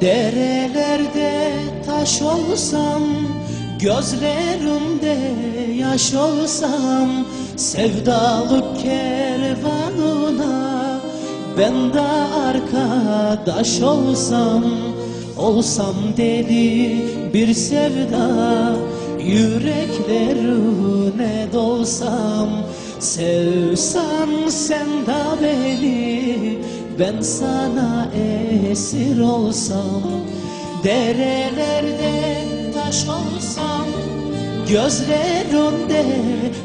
Derelerde taş olsam Gözlerimde yaş olsam Sevdalık kervanına Ben de arkadaş olsam Olsam deli bir sevda Yüreklerine dolsam Sevsen sen de beni Ben sana esir olsam Derelerde taş olsam Gözlerimde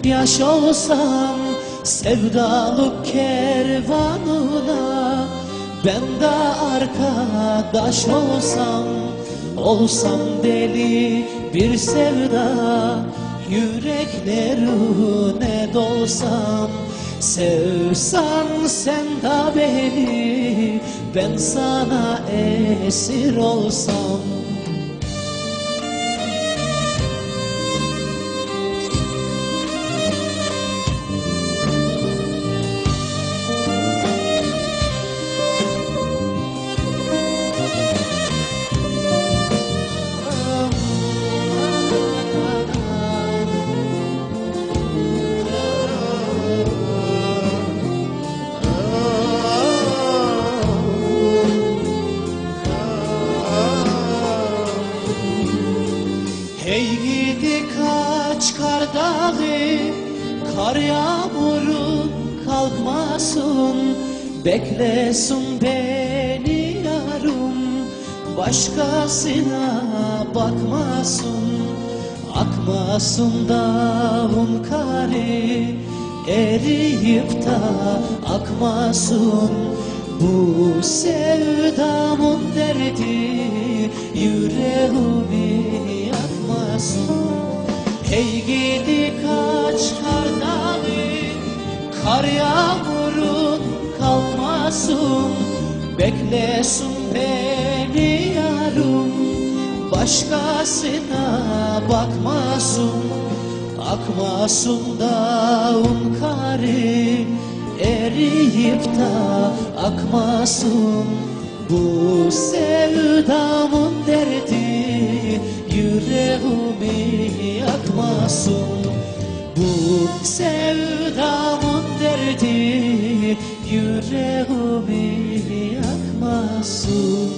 yaş olsam Sevdalık kervanına Ben de arkadaş olsam Olsam deli bir sevda Yüreklerine dolsam Sevsen sen de beni Ben sana esir olsam Hey gidi kaç kar dağı Kar yağmurun kalkmasın. Beklesin beni yarım Başkasına bakmasın. Akmasın dağın kari Eriyip da akmasın. Bu sevdamın derdi Yüreğimi Hey gidi kaç kar dağı Kar yağmurun kalmasın Beklesin beni yarım Başkasına bakmasın. Akmasın dağın kari Eriyip da akmasın. Bu sevdamın derdi Yüreğimi yakmasın bu sevdamın derdi yüreğimi yakmasın